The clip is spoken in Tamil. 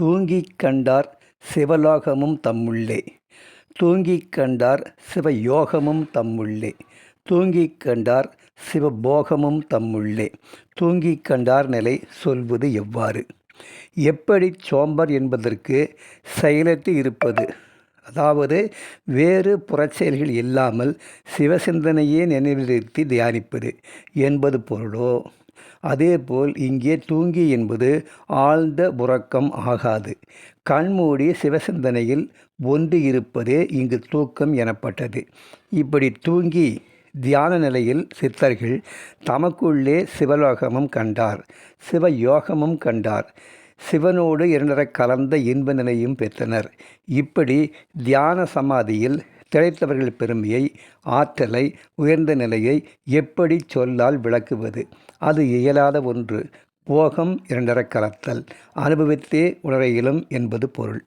தூங்கிக் கண்டார் சிவலோகமும் தம்முள்ளே. தூங்கிக் கண்டார் சிவயோகமும் தம்முள்ளே. தூங்கிக் கண்டார் சிவபோகமும் தம்முள்ளே. தூங்கிக் கண்டார் நிலை சொல்வது எவ்வாறு? எப்படி சோம்பர் என்பதற்கு செயலற்று இருப்பது? அதாவது வேறு புறச்செயல்கள் இல்லாமல் சிவசிந்தனையே நினைவிருத்தி தியானிப்பது என்பது பொருளோ? அதேபோல் இங்கே தூங்கி என்பது ஆழ்ந்த உறக்கம் ஆகாது. கண்மூடி சிவசிந்தனையில் ஒன்று இருப்பதே இங்கு தூக்கம் எனப்பட்டது. இப்படி தூங்கி தியான நிலையில் சித்தர்கள் தமக்குள்ளே சிவலோகமும் கண்டார் சிவயோகமும் கண்டார். சிவனோடு இரண்டரை கலந்த இன்ப நிலையும் பெற்றனர். இப்படி தியான சமாதியில் திளைத்தவர்கள் பெருமையை ஆற்றலை உயர்ந்த நிலையை எப்படி சொல்லால் விளக்குவது? அது இயலாத ஒன்று. போகம் இரண்டரக் கலத்தல். அனுபவித்தே உணர இயலும் என்பது பொருள்.